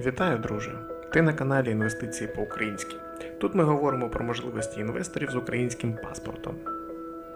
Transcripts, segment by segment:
Вітаю, друже! Ти на каналі Інвестиції по-українськи. Тут ми говоримо про можливості інвесторів з українським паспортом.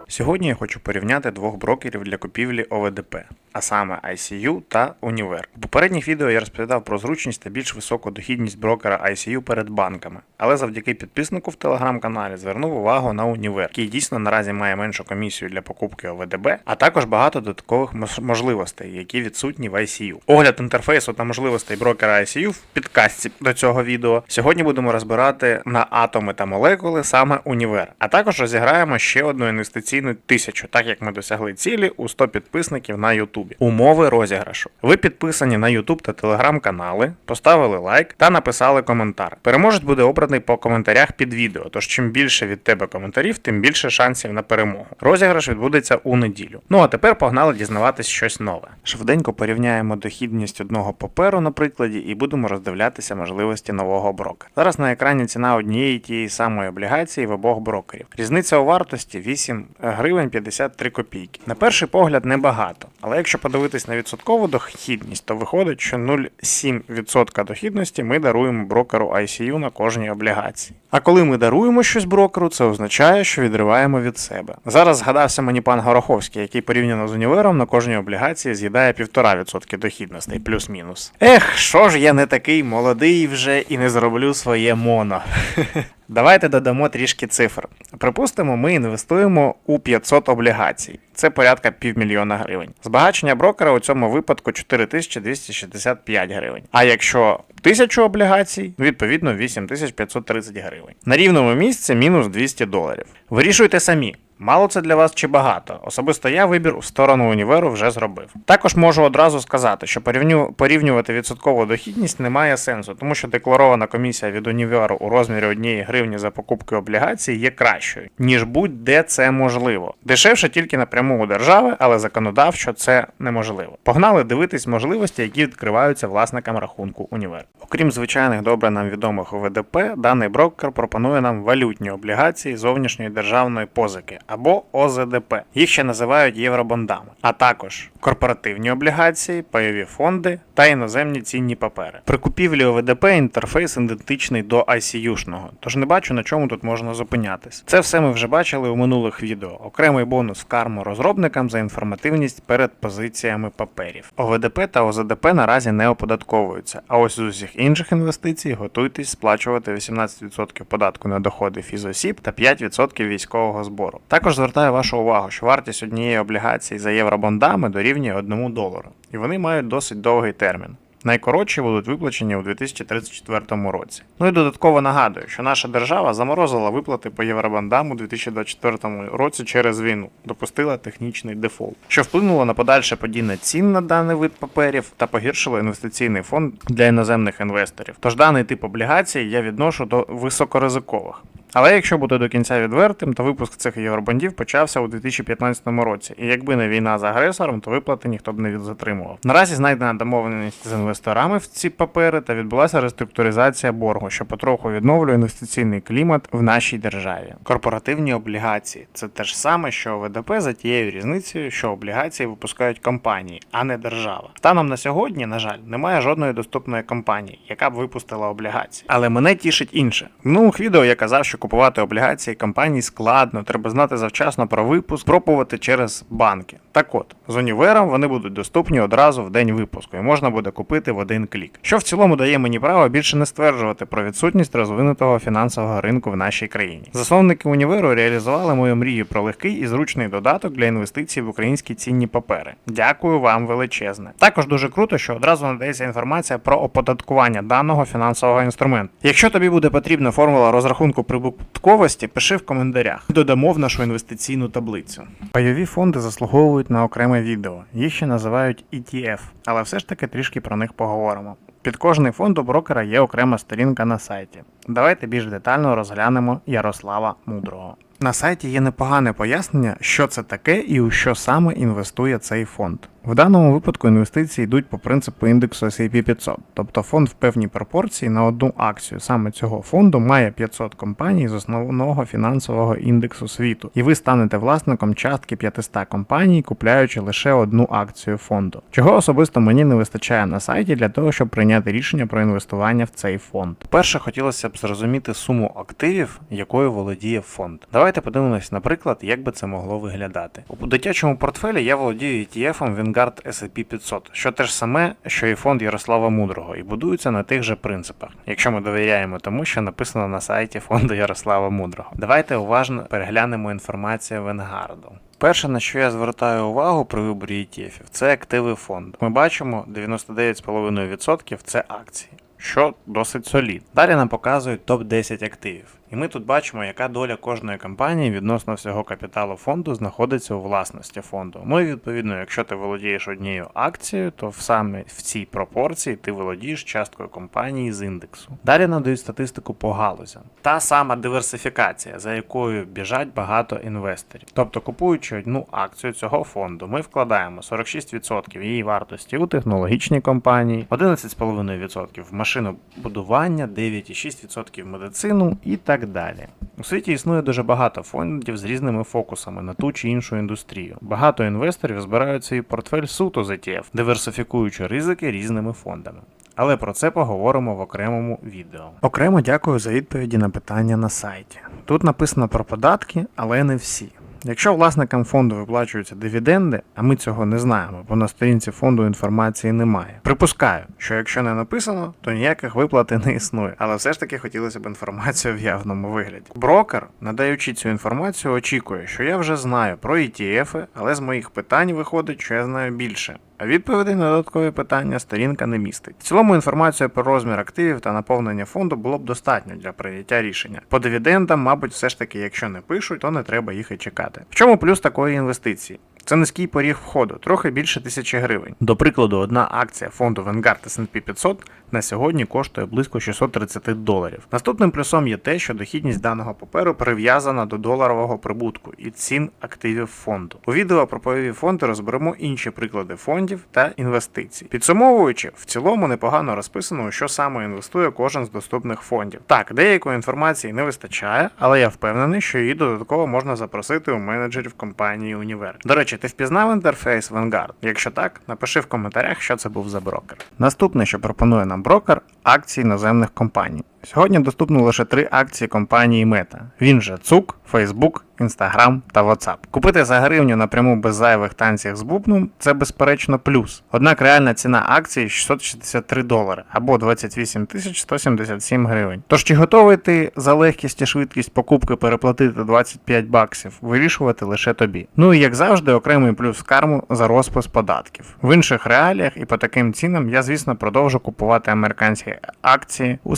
Сьогодні я хочу порівняти двох брокерів для купівлі ОВДП, а саме ICU та Універ. У попередніх відео я розповідав про зручність та більш високу дохідність брокера ICU перед банками, але завдяки підписнику в телеграм-каналі звернув увагу на Універ, який дійсно наразі має меншу комісію для покупки ОВДБ, а також багато додаткових можливостей, які відсутні в ICU. Огляд інтерфейсу та можливостей брокера ICU в підкастці до цього відео. Сьогодні будемо розбирати на атоми та молекули саме Універ, а також розіграємо ще одну інвестиційну тисячу, так як ми досягли цілі у 100 підписників на Ютубі. Умови розіграшу. Ви підписані на Ютуб та Телеграм канали, поставили лайк та написали коментар. Переможець буде обраний по коментарях під відео. Тож чим більше від тебе коментарів, тим більше шансів на перемогу. Розіграш відбудеться у неділю. Ну а тепер погнали дізнаватись щось нове. Швиденько порівняємо дохідність одного паперу на прикладі і будемо роздивлятися можливості нового брокера. Зараз на екрані ціна однієї тієї самої облігації в обох брокерів. Різниця у вартості 8 гривень 53 копійки. На перший погляд небагато, але якщо подивитись на відсоткову дохідність, то виходить, що 0,7% дохідності ми даруємо брокеру ICU на кожній облігації. А коли ми даруємо щось брокеру, це означає, що відриваємо від себе. Зараз згадався мені пан Гороховський, який порівняно з універом на кожній облігації з'їдає 1,5% дохідностей, плюс-мінус. Ех, що ж я не такий молодий вже і не зроблю своє моно. Давайте додамо трішки цифр. Припустимо, ми інвестуємо у 500 облігацій. Це порядка півмільйона гривень. Збагачення брокера у цьому випадку 4265 гривень. А якщо 1000 облігацій, відповідно 8530 гривень. На рівному місці мінус 200 доларів. Вирішуйте самі. Мало це для вас чи багато? Особисто я вибір у сторону універу вже зробив. Також можу одразу сказати, що порівню, порівнювати відсоткову дохідність немає сенсу, тому що декларована комісія від універу у розмірі 1 гривні за покупки облігацій є кращою, ніж будь-де це можливо. Дешевше тільки напряму у держави, але законодавчо це неможливо. Погнали дивитись можливості, які відкриваються власникам рахунку універ. Окрім звичайних добре нам відомих ОВДП, даний брокер пропонує нам валютні облігації зовнішньої державної позики або ОЗДП. Їх ще називають євробондами, а також корпоративні облігації, пайові фонди та іноземні цінні папери. При купівлі ОВДП інтерфейс ідентичний до ICU-шного, тож не бачу на чому тут можна зупинятись. Це все ми вже бачили у минулих відео. Окремий бонус в карму розробникам за інформативність перед позиціями паперів. ОВДП та ОЗДП наразі не оподатковуються, а ось з усіх інших інвестицій готуйтесь сплачувати 18% податку на доходи фізосіб та 5% військового збору. Також звертаю вашу увагу, що вартість однієї облігації за євробондами дорівнює 1 долару, і вони мають досить довгий термін. Найкоротші будуть виплачені у 2034 році. Ну і додатково нагадую, що наша держава заморозила виплати по євробандам у 2024 році через війну, допустила технічний дефолт, що вплинуло на подальше падіння цін на даний вид паперів та погіршило інвестиційний фонд для іноземних інвесторів. Тож даний тип облігацій я відношу до високоризикових. Але якщо бути до кінця відвертим, то випуск цих євробондів почався у 2015 році, і якби не війна з агресором, то виплати ніхто б не затримував. Наразі знайдена домовленість з інвесторами в ці папери та відбулася реструктуризація боргу, що потроху відновлює інвестиційний клімат в нашій державі. Корпоративні облігації це те ж саме, що ОВДП за тією різницею, що облігації випускають компанії, а не держава. Станом на сьогодні, на жаль, немає жодної доступної компанії, яка б випустила облігації. Але мене тішить інше. В минулих відео я казав, що купувати облігації компаній складно, треба знати завчасно про випуск, пробувати через банки. Так от, з універом вони будуть доступні одразу в день випуску, і можна буде купити в один клік. Що в цілому дає мені право більше не стверджувати про відсутність розвинутого фінансового ринку в нашій країні. Засновники універу реалізували мою мрію про легкий і зручний додаток для інвестицій в українські цінні папери. Дякую вам величезне. Також дуже круто, що одразу надається інформація про оподаткування даного фінансового інструменту. Якщо тобі буде потрібна формула розрахунку прибутковості, пиши в коментарях. Додамо в нашу інвестиційну таблицю. Пайові фонди заслуговують на окреме відео. Їх ще називають ETF, але все ж таки трішки про них поговоримо. Під кожний фонд у брокера є окрема сторінка на сайті. Давайте більш детально розглянемо Ярослава Мудрого. На сайті є непогане пояснення, що це таке і у що саме інвестує цей фонд. В даному випадку інвестиції йдуть по принципу індексу S&P 500, тобто фонд в певній пропорції на одну акцію саме цього фонду має 500 компаній з основного фінансового індексу світу, і ви станете власником частки 500 компаній, купляючи лише одну акцію фонду. Чого особисто мені не вистачає на сайті для того, щоб прийняти рішення про інвестування в цей фонд. Перше хотілося б зрозуміти суму активів, якою володіє фонд. Давайте подивимось, наприклад, як би це могло виглядати. У дитячому портфелі я володію ETF Vanguard S&P 500, що те ж саме, що і фонд Ярослава Мудрого, і будується на тих же принципах, якщо ми довіряємо тому, що написано на сайті фонду Ярослава Мудрого. Давайте уважно переглянемо інформацію Венгарду. Перше, на що я звертаю увагу при виборі ETF, це активи фонду. Ми бачимо 99,5% це акції. Що досить солідно. Далі нам показують топ-10 активів. І ми тут бачимо, яка доля кожної компанії відносно всього капіталу фонду знаходиться у власності фонду. Ну і відповідно, якщо ти володієш однією акцією, то саме в цій пропорції ти володієш часткою компанії з індексу. Далі надають статистику по галузям. Та сама диверсифікація, за якою біжать багато інвесторів. Тобто, купуючи одну акцію цього фонду, ми вкладаємо 46% її вартості у технологічні компанії, 11,5% в машинобудування, 9,6% в медицину і так далі. У світі існує дуже багато фондів з різними фокусами на ту чи іншу індустрію. Багато інвесторів збирають свій портфель суто з ETF, диверсифікуючи ризики різними фондами. Але про це поговоримо в окремому відео. Окремо дякую за відповіді на питання на сайті. Тут написано про податки, але не всі. Якщо власникам фонду виплачуються дивіденди, а ми цього не знаємо, бо на сторінці фонду інформації немає. Припускаю, що якщо не написано, то ніяких виплат не існує, але все ж таки хотілося б інформацію в явному вигляді. Брокер, надаючи цю інформацію, очікує, що я вже знаю про ETF, але з моїх питань виходить, що я знаю більше. А відповідей на додаткові питання сторінка не містить. В цілому інформацію про розмір активів та наповнення фонду було б достатньо для прийняття рішення. По дивідендам, мабуть, все ж таки, якщо не пишуть, то не треба їх і чекати. В чому плюс такої інвестиції? Це низький поріг входу, трохи більше тисячі гривень. До прикладу, одна акція фонду Vanguard S&P 500 на сьогодні коштує близько 630 доларів. Наступним плюсом є те, що дохідність даного паперу прив'язана до доларового прибутку і цін активів фонду. У відео про пайові фонди розберемо інші приклади фондів та інвестицій. Підсумовуючи, в цілому непогано розписано, у що саме інвестує кожен з доступних фондів. Так, деякої інформації не вистачає, але я впевнений, що її додатково можна запросити у менеджерів компанії Універ. До речі, ти впізнав інтерфейс Vanguard? Якщо так, напиши в коментарях, що це був за брокер. Наступне, що пропонує нам брокер, акції іноземних компаній. Сьогодні доступно лише три акції компанії Meta. Він же ЦУК, Facebook, Instagram та WhatsApp. Купити за гривню напряму без зайвих танців з бубном це безперечно плюс. Однак реальна ціна акції 663 долари або 28 177 гривень. Тож чи готовий ти за легкість і швидкість покупки переплатити 25 баксів, вирішувати лише тобі. Ну і як завжди, окремий плюс карму за розпис податків. В інших реаліях і по таким цінам я, звісно, продовжу купувати американські акції у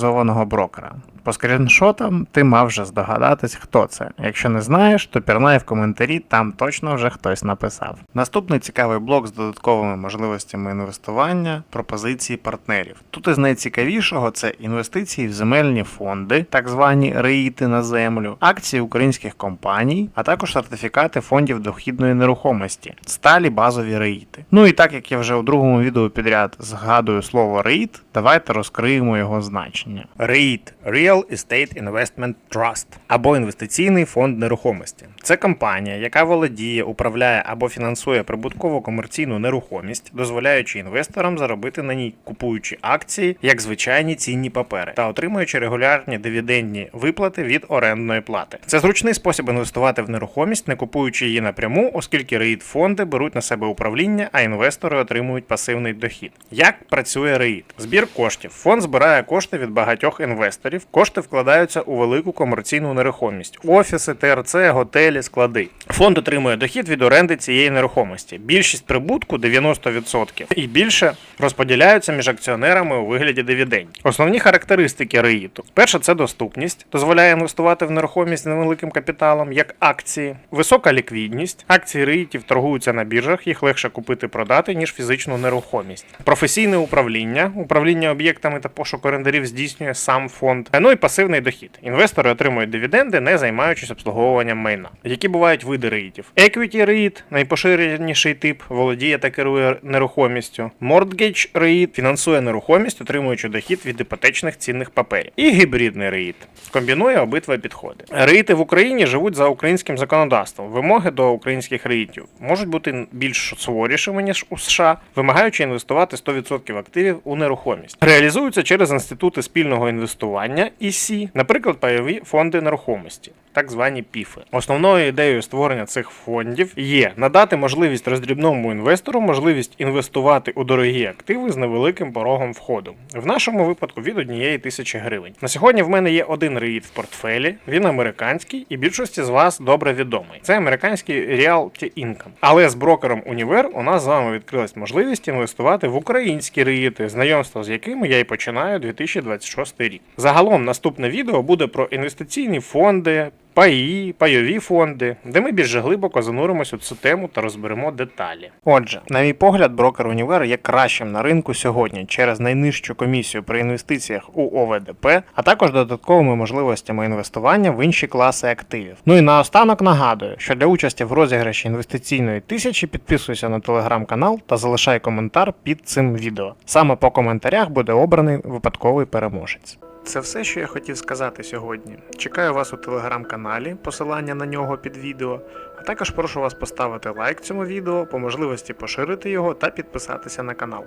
спеціалізованого брокера. По скріншотам ти мав вже здогадатись, хто це. Якщо не знаєш, то пірнай в коментарі, там точно вже хтось написав. Наступний цікавий блок з додатковими можливостями інвестування, пропозиції партнерів. Тут із найцікавішого це інвестиції в земельні фонди, так звані реїти на землю, акції українських компаній, а також сертифікати фондів дохідної нерухомості, сталі базові реїти. Ну і так як я вже у другому відео підряд згадую слово реїт, давайте розкриємо його значення. Реїт Real Estate Investment Trust або інвестиційний фонд нерухомості. Це компанія, яка володіє, управляє або фінансує прибуткову комерційну нерухомість, дозволяючи інвесторам заробити на ній, купуючи акції як звичайні цінні папери та отримуючи регулярні дивідендні виплати від орендної плати. Це зручний спосіб інвестувати в нерухомість, не купуючи її напряму, оскільки рейд фонди беруть на себе управління, а інвестори отримують пасивний дохід. Як працює рейд? Збір коштів. Фонд збирає кошти від багатьох інвесторів. Кошти вкладаються у велику комерційну нерухомість: офіси, ТРЦ, готелі, склади. Фонд отримує дохід від оренди цієї нерухомості. Більшість прибутку 90% і більше розподіляються між акціонерами у вигляді дивідендів. Основні характеристики реїту: перше це доступність, дозволяє інвестувати в нерухомість невеликим капіталом, як акції, висока ліквідність. Акції реїтів торгуються на біржах, їх легше купити продати ніж фізичну нерухомість. Професійне. Управління управління об'єктами та пошук орендарів здійснює сам фонд. Ну і пасивний дохід. Інвестори отримують дивіденди, не займаючись обслуговуванням майна. Які бувають види реїтів? Equity REIT, найпоширеніший тип, володіє та керує нерухомістю. Mortgage REIT фінансує нерухомість, отримуючи дохід від іпотечних цінних паперів. І гібридний REIT комбінує обидва підходи. Реїти в Україні живуть за українським законодавством. Вимоги до українських реїтів можуть бути більш суворішими ніж у США, вимагаючи інвестувати 100% активів у нерухомість. Реалізуються через інститути спільного інвестування ІСІ, наприклад, пайові фонди нерухомості. Так звані ПІФи. Основною ідеєю створення цих фондів є надати можливість роздрібному інвестору можливість інвестувати у дорогі активи з невеликим порогом входу. В нашому випадку від однієї тисячі гривень. На сьогодні в мене є один реїт в портфелі. Він американський, і більшості з вас добре відомий. Це американський Realty Income. Але з брокером Універ у нас з вами відкрилась можливість інвестувати в українські реїти, знайомство з якими я і починаю 2026 рік. Загалом наступне відео буде про інвестиційні фонди. Паї, пайові фонди, де ми більш глибоко зануримось у цю тему та розберемо деталі. Отже, на мій погляд, брокер Універ є кращим на ринку сьогодні через найнижчу комісію при інвестиціях у ОВДП, а також додатковими можливостями інвестування в інші класи активів. Ну і наостанок нагадую, що для участі в розіграші інвестиційної тисячі підписуйся на телеграм-канал та залишай коментар під цим відео. Саме по коментарях буде обраний випадковий переможець. Це все, що я хотів сказати сьогодні. Чекаю вас у телеграм-каналі, посилання на нього під відео, а також прошу вас поставити лайк цьому відео, по можливості поширити його та підписатися на канал.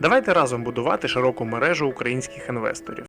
Давайте разом будувати широку мережу українських інвесторів.